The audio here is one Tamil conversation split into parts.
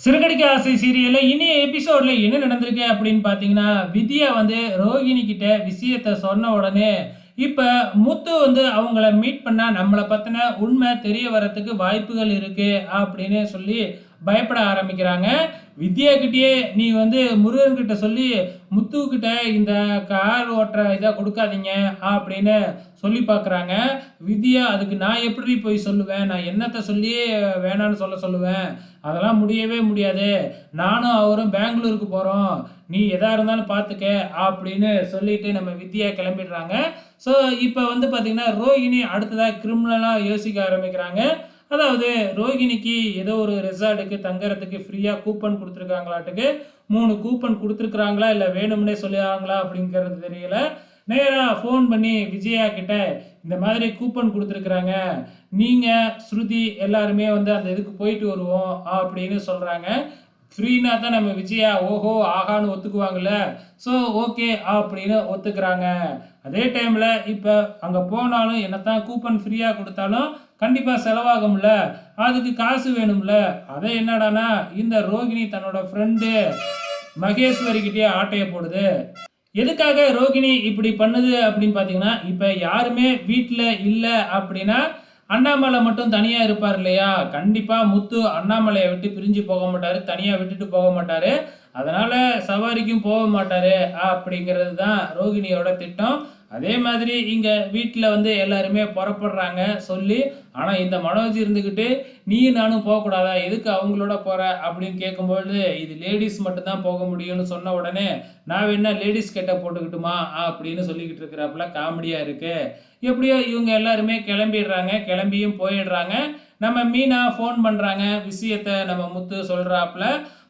சிறுகடிக்க ஆசை சீரியலில் இனி எபிசோட்ல என்ன நடந்திருக்கு அப்படின்னு பார்த்தீங்கன்னா வித்யா வந்து ரோகிணி கிட்ட விஷயத்த சொன்ன உடனே இப்போ முத்து வந்து அவங்கள மீட் பண்ணால் நம்மளை பற்றின உண்மை தெரிய வரத்துக்கு வாய்ப்புகள் இருக்குது அப்படின்னு சொல்லி பயப்பட ஆரம்பிக்கிறாங்க. வித்யா நீ வந்து முருகன் கிட்ட சொல்லி முத்துக்கிட்ட இந்த கார் ஓட்டுற இதை கொடுக்காதீங்க அப்படின்னு சொல்லி பார்க்குறாங்க வித்யா அதுக்கு நான் எப்படி போய் சொல்லுவேன்? நான் என்னத்தை சொல்லி வேணான்னு சொல்ல சொல்லுவேன்? அதெல்லாம் முடியவே முடியாது. நானும் அவரும் பெங்களூருக்கு போகிறோம் நீ எதாக இருந்தாலும் பார்த்துக்க அப்படின்னு சொல்லிட்டு நம்ம வித்யா கிளம்பிடுறாங்க. ஸோ இப்போ வந்து பார்த்திங்கன்னா ரோஹிணி அடுத்ததாக கிரிமினலாக யோசிக்க ஆரம்பிக்கிறாங்க. அதாவது ரோகிணிக்கு ஏதோ ஒரு ரெசார்ட்டுக்கு தங்கறதுக்கு ஃப்ரீயாக கூப்பன் கொடுத்துருக்காங்களாட்டுக்கு மூணு கூப்பன் கொடுத்துருக்குறாங்களா இல்லை வேணும்னே சொல்லுவாங்களா அப்படிங்கிறது தெரியல. நேராக ஃபோன் பண்ணி விஜயா கிட்ட இந்த மாதிரி கூப்பன் கொடுத்துருக்குறாங்க. நீங்கள் ஸ்ருதி எல்லாருமே வந்து அந்த இதுக்கு போயிட்டு வருவோம் அப்படின்னு சொல்கிறாங்க ஃப்ரீனா தான் நம்ம விஜயா ஓஹோ ஆகான்னு ஒத்துக்குவாங்கல்ல. ஸோ ஓகே அப்படின்னு ஒத்துக்கிறாங்க. அதே டைமில் இப்போ அங்கே போனாலும் என்னத்தான் கூப்பன் ஃப்ரீயாக கொடுத்தாலும் கண்டிப்பாக செலவாகும்ல. அதுக்கு காசு வேணும்ல. அதை என்னடானா இந்த ரோகிணி தன்னோட ஃப்ரெண்டு மகேஸ்வரிக்கிட்டே ஆட்டையை போடுது. எதுக்காக ரோகிணி இப்படி பண்ணுது அப்படின்னு பார்த்தீங்கன்னா இப்போ யாருமே வீட்டில் இல்லை அப்படின்னா அண்ணாமலை மட்டும் தனியாக இருப்பார் இல்லையா? கண்டிப்பாக முத்து அண்ணாமலையை விட்டு பிரிஞ்சு போக மாட்டார் தனியாக விட்டுட்டு போக மாட்டார். அதனால் சவாரிக்கும் போக மாட்டார் அப்படிங்கிறது தான் ரோகிணியோட திட்டம். அதே மாதிரி இங்கே வீட்டில் வந்து எல்லாருமே புறப்படுறாங்க சொல்லி ஆனால் இந்த மனோஜ் இருந்துக்கிட்டு நீயும் நானும் போகக்கூடாதா? எதுக்கு அவங்களோட போகிற அப்படின்னு கேட்கும்பொழுது இது லேடிஸ் மட்டும்தான் போக முடியும்னு சொன்ன உடனே நான் வேணா லேடிஸ் கெட்ட போட்டுக்கிட்டுமா? அப்படின்னு சொல்லிக்கிட்டு இருக்கிறாப்புல காமெடியாக இருக்குது எப்படியோ இவங்க எல்லாருமே கிளம்பிடுறாங்க. கிளம்பியும் போயிடுறாங்க. நம்ம மீனா ஃபோன் பண்ணுறாங்க விஷயத்த நம்ம முத்து சொல்கிறாப்புல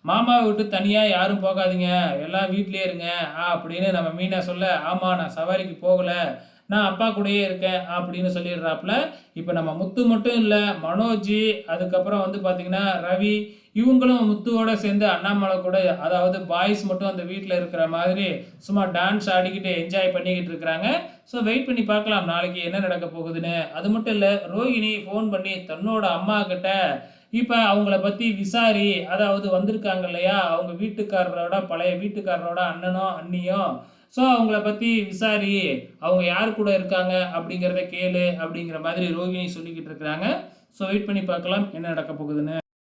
மாமாவை விட்டு தனியாக யாரும் போகாதீங்க. எல்லாம் வீட்லேயே இருங்க. அப்படின்னு நம்ம மீனா சொல்ல ஆமாம் நான் சவாரிக்கு போகலை. நான் அப்பா கூடயே இருக்கேன் அப்படின்னு சொல்லிடுறாப்புல. இப்போ நம்ம முத்து மட்டும் இல்லை மனோஜ் அதுக்கப்புறம் வந்து பார்த்திங்கன்னா ரவி இவங்களும் முத்துவோட சேர்ந்து அண்ணாமலை கூட அதாவது பாய்ஸ் மட்டும் அந்த வீட்டில் இருக்கிற மாதிரி சும்மா டான்ஸ் ஆடிக்கிட்டு என்ஜாய் பண்ணிக்கிட்டு இருக்கிறாங்க. ஸோ வெயிட் பண்ணி பார்க்கலாம் நாளைக்கு என்ன நடக்க போகுதுன்னு. அது மட்டும் இல்லை ரோஹிணி ஃபோன் பண்ணி தன்னோட அம்மா கிட்ட இப்போ அவங்கள பற்றி விசாரி அதாவது வந்திருக்காங்க இல்லையா? அவங்க வீட்டுக்காரரோட பழைய வீட்டுக்காரரோட அண்ணனோ அண்ணியோ? ஸோ அவங்கள பற்றி விசாரி அவங்க யார் கூட இருக்காங்க அப்படிங்கிறத கேளு அப்படிங்கிற மாதிரி ரோகிணி சொல்லிக்கிட்டு இருக்கிறாங்க. ஸோ வெயிட் பண்ணி பார்க்கலாம் என்ன நடக்க போகுதுன்னு.